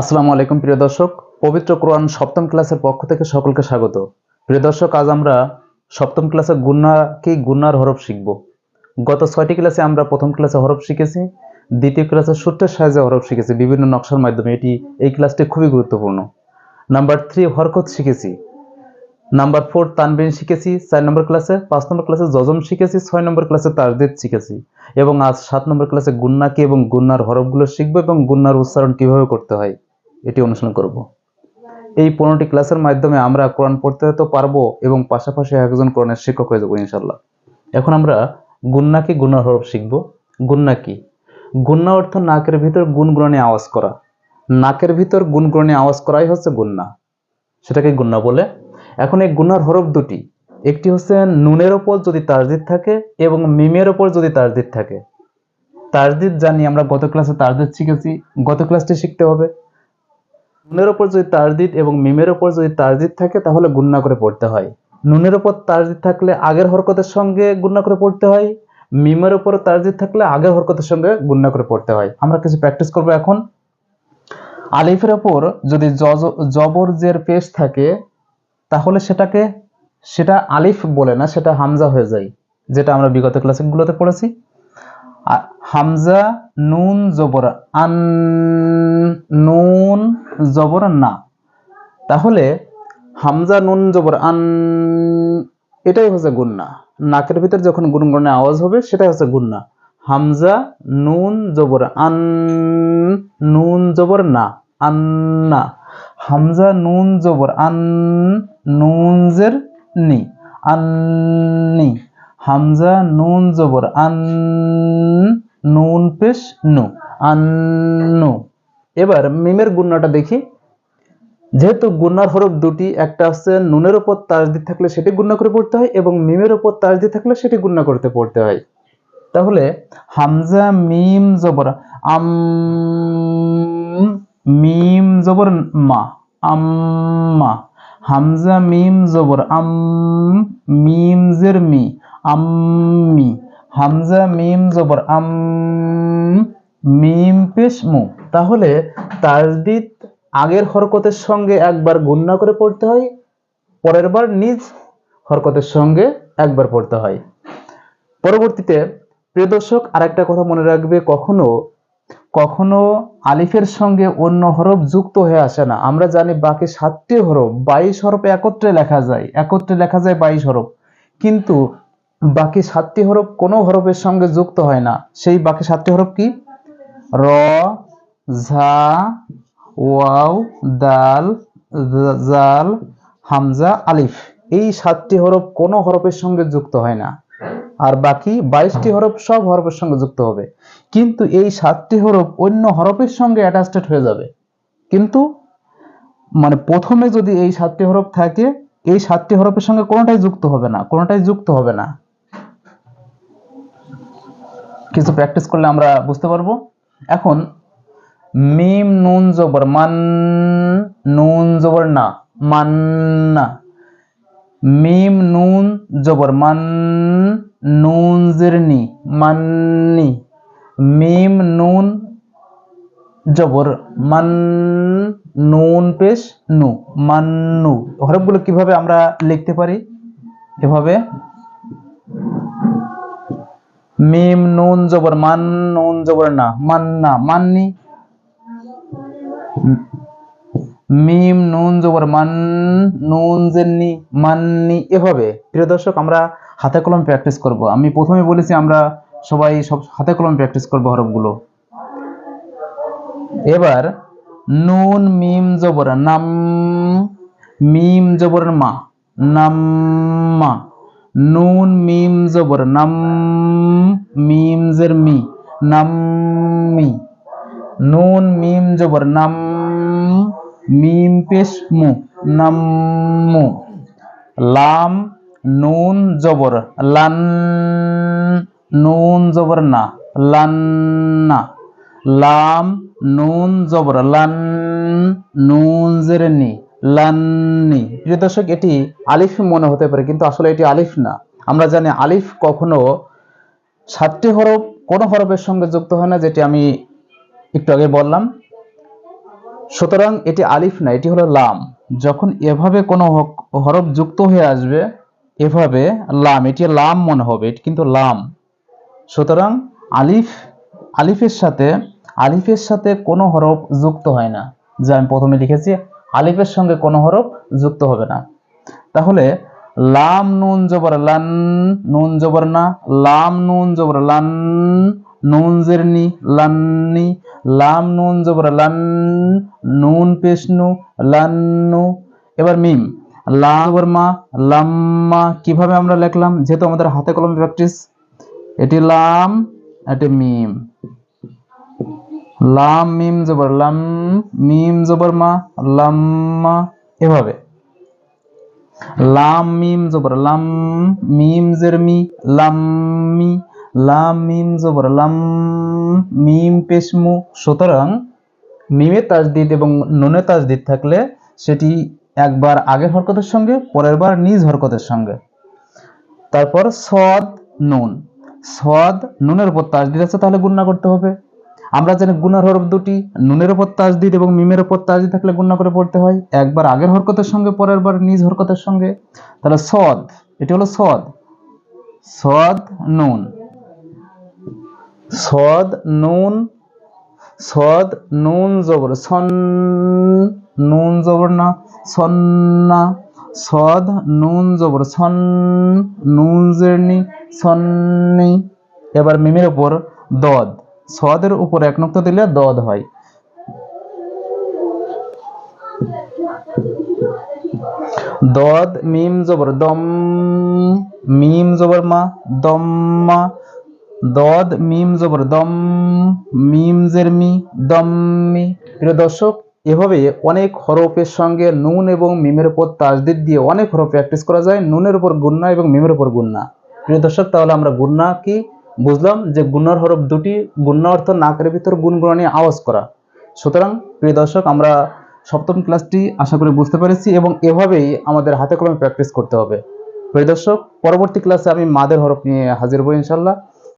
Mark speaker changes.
Speaker 1: আসসালামু আলাইকুম, প্রিয় দর্শক। পবিত্র কোরআন সপ্তম ক্লাসের পক্ষ থেকে সকলকে স্বাগত। প্রিয় দর্শক, আজ আমরা সপ্তম ক্লাসে গুন্না কি গুন্নার হরফ শিখব। গত ছয়টি ক্লাসে আমরা প্রথম ক্লাসে হরফ শিখেছি, দ্বিতীয় ক্লাসে সূত্রের সাহায্যে হরফ শিখেছি, বিভিন্ন নকশার মাধ্যমে। এটি, এই ক্লাসটি খুবই গুরুত্বপূর্ণ। নাম্বার থ্রি, হরকত শিখেছি। নাম্বার ফোর, তানবিন শিখেছি, চার নম্বর ক্লাসে, পাঁচ নম্বর ক্লাসে জজম শিখেছি, ছয় নম্বর ক্লাসে তাজদিদ শিখেছি। এবং আজ সাত নম্বর ক্লাসে গুন্না কি এবং গুন্নার হরফগুলো শিখব এবং গুন্নার উচ্চারণ কীভাবে করতে হয়। এটি অনুসরণ করব। এই পনেরোটি ক্লাসের মাধ্যমে আমরা কোরআন পড়তে তো পারব এবং পাশাপাশি একজন কোরআনের শিক্ষক হয়ে যাব ইনশাল্লাহ এখন আমরা গুন্না কি, গুন্নার হরফ শিখব। গুন্না কি? গুন্না অর্থ নাকের ভিতর গুনগুণে আওয়াজ করা। নাকের ভিতর গুনগুণে আওয়াজ করাই হচ্ছে গুন্না। সেটাকে গুন্না বলে। এখন এই গুন্নার হরফ দুটি। একটি হচ্ছে নুনের ওপর যদি তাজদিদ থাকে এবং মিমের ওপর যদি তাজদিদ থাকে। তাজদিদ জানি আমরা গত ক্লাসে তাজদিদ শিখেছি। গত ক্লাসটি শিখতে হবে। নুনের ওপর যদি তাজদিদ এবং মিমের ওপর যদি তাজদিদ থাকে, তাহলে গুন্না করে পড়তে হয়। নুনের ওপর তাজদিদ থাকলে আগের হরকতের সঙ্গে গুন্না করে পড়তে হয়, মিমের ওপর তাজদিদ থাকলে আগের হরকতের সঙ্গে গুন্না করে পড়তে হয়। আমরা কিছু প্র্যাকটিস করব এখন। আলিফের ওপর যদি জবর জের পেশ থাকে, তাহলে সেটাকে, সেটা আলিফ বলে না, সেটা হামজা হয়ে যায়, যেটা আমরা বিগত ক্লাসগুলোতে পড়েছি। হামজা, নুন, জবর, আন, নুন জবর না। তাহলে হামজা নুন জবর আন, এটাই হচ্ছে গুন্না। নাকের ভিতর যখন গুনগুনে আওয়াজ হবে, সেটাই হচ্ছে গুন্না। হামজা নুন জবর আন, নুন জবর না আন্না হামজা নুন জবর আন, নুন জের নি আন্নি হামজা নুন জবর আন, নুন পেশ নু আন্নু এবার মিমের গুন্নাটা দেখি। যেহেতু গুন্নার হরফ দুটি, একটা হচ্ছে নুনের উপর তাজদি থাকলে সেটি গুন্না করে পড়তে হয় এবং মিমের উপর তাজদি থাকলে সেটি গুন্না করতে পড়তে হয়। তাহলে হামজা, মিম, জবর, আম, মিম, জবর, মা, আম্মা, হামজা, মিম, জবর, আম, মিম, জের, মি, আম্মি, হামজা, মিম, জবর, আম, মিম, পেশ, মু। তাহলে তাজদিদ আগের হরকতের সঙ্গে একবার গুন্না করে পড়তে হয় পরের বার নিজ হরকতের সঙ্গে একবার পড়তে হয়। পরবর্তীতে প্রিয় দর্শক, আরেকটা কথা মনে রাখবে, কখনো কখনো আলিফের সঙ্গে অন্য হরফ যুক্ত হয়ে আসে না। আমরা জানি বাকি সাতটি হরফ বাইশ হরফ একত্রে লেখা যায়, একত্রে লেখা যায় বাইশ হরফ। কিন্তু বাকি সাতটি হরফ কোনো হরফের সঙ্গে যুক্ত হয় না। সেই বাকি সাতটি হরফ কি? র ঝা, ওয়াও, দাল, জাল, হামজা, আলিফ। এই সাতটি হরফ কোনো হরফের সঙ্গে যুক্ত হয় না। আর বাকি বাইশটি হরফ সব হরফের সঙ্গে যুক্ত হবে। কিন্তু এই সাতটি হরফ অন্য হরফের সঙ্গে অ্যাটাচড হয়ে যাবে। কিন্তু মানে প্রথমে যদি এই সাতটি হরফ থাকে, এই সাতটি হরফের সঙ্গে কোনোটাই যুক্ত হবে না, কোনোটাই যুক্ত হবে না। কিছু প্র্যাকটিস করলে আমরা বুঝতে পারব। এখন মিম নুন জবর, মান নুন জবর না মান্না মিম নুন জবর, মান নুন জিরনি মান্নি মিম নুন জবর, মান নুন পেশ নু মান্নু হরফগুলো কীভাবে আমরা লিখতে পারি? এভাবে। মিম নুন জবর, মান নুন জবর না মান্না মান্নি মিম, নুন, জবর, মান, নুন, জেননি, মান্নি, এভাবে। প্রিয় দর্শক, আমরা হাতে কলম প্র্যাকটিস করব। আমি প্রথমে বলেছি আমরা সবাই সব হাতে কলম প্র্যাকটিস করব হরফগুলো। এবার নুন, মিম, জবর, নাম, মিম, জবর, মা নাম্মা নুন, মিম, জবর, নাম, মিম, জের, মি নাম্মি নুন, মিম, জবর, নাম, মিম, পেশ, মু নাম্মু লাম, নুন, জবর, লান, নুন, জবর, না লান্না লাম, নুন, জবর, লান, নুন, জের, নি লান্নি প্রিয় দর্শক, এটি আলিফ মনে হতে পারে, কিন্তু আসলে এটি আলিফ না। আমরা জানি আলিফ কখনো সাতটি হরফ, কোন হরফের সঙ্গে যুক্ত হয় না, যেটি আমি একটু আগে বললাম, সুতরাং এটি আলিফ না, এটি হলো লাম। যখন এভাবে কোনো হরফ যুক্ত হয়ে আসবে, এভাবে লাম, এটি লাম মনে হবে, এটি কিন্তু লাম। সুতরাং আলিফ, আলিফের সাথে আলিফের সাথে কোনো হরফ যুক্ত হয় না। যা আমি প্রথমে লিখেছি, আলিফের সঙ্গে কোনো হরফ যুক্ত হবে না। তাহলে লাম নুন জবর লান, নুন জবর না, লাম নুন জবর লান নুন জেরনি, লান্নি, লাম নুন, জবর লান, নুন পেশনু, লান্নু। এবার মিম লাম জবর মা লাম্মা কীভাবে আমরা লিখলাম? যেহেতু আমাদের হাতে কলমে প্র্যাকটিস এটি লাম, এটি মিম। লাম, মিম, জবর লাম মিম, জবর মা লাম্মা এভাবে। লাম, মিম, জবর লাম, মিম জের মি লাম্মি লাম মিম জবর, লাম মিম পেশমু সুতরাং মিমে তাজদিদ এবং নুনে তাজদিদ থাকলে সেটি একবার আগের হরকতের সঙ্গে, পরের বার নিজ হরকতের সঙ্গে। তারপর সদ নুন। সদ নুনের উপর তাজদিদ আছে, তাহলে গুণনা করতে হবে। আমরা জানি গুনার হরফ দুটি, নুনের উপর তাজদিদ এবং মিমের উপর তাজদিদ থাকলে গুণনা করে পড়তে হয়। একবার আগের হরকতের সঙ্গে, পরের বার নিজ হরকতের সঙ্গে। তাহলে সদ এটি হলো সদ সদ নুন। সদ নুন সদ নুন জবর, সন নুন জবর না সন্না সদ নুন জবর, সন নুন জেরনি সন্নি এবার মিমের উপর দদ, সদের উপর এক নক্ত দিলে দদ হয়। দদ, মিম জবর, দম, মিম জবর মা দম্মা দদ, মিম, জবর, দম, মিম, জের, মি দম্মি প্রিয় দর্শক, এভাবে অনেক হরফের সঙ্গে নুন এবং মিমের উপর তাজদিদ দিয়ে অনেক হরফ প্র্যাকটিস করা যায়, নুনের উপর গুন্না এবং মিমের উপর গুন্না। প্রিয় দর্শক, তাহলে আমরা গুন্না কি বুঝলাম যে গুন্নার হরফ দুটি, গুন্না অর্থ নাকের ভিতর গুনগুনা নিয়ে আওয়াজ করা। সুতরাং, প্রিয় দর্শক, আমরা সপ্তম ক্লাসটি আশা করি বুঝতে পেরেছি এবং এভাবেই আমাদের হাতে কলমে প্র্যাকটিস করতে হবে। প্রিয় দর্শক, পরবর্তী ক্লাসে আমি মাদের হরফ নিয়ে হাজির হব ইনশাল্লাহ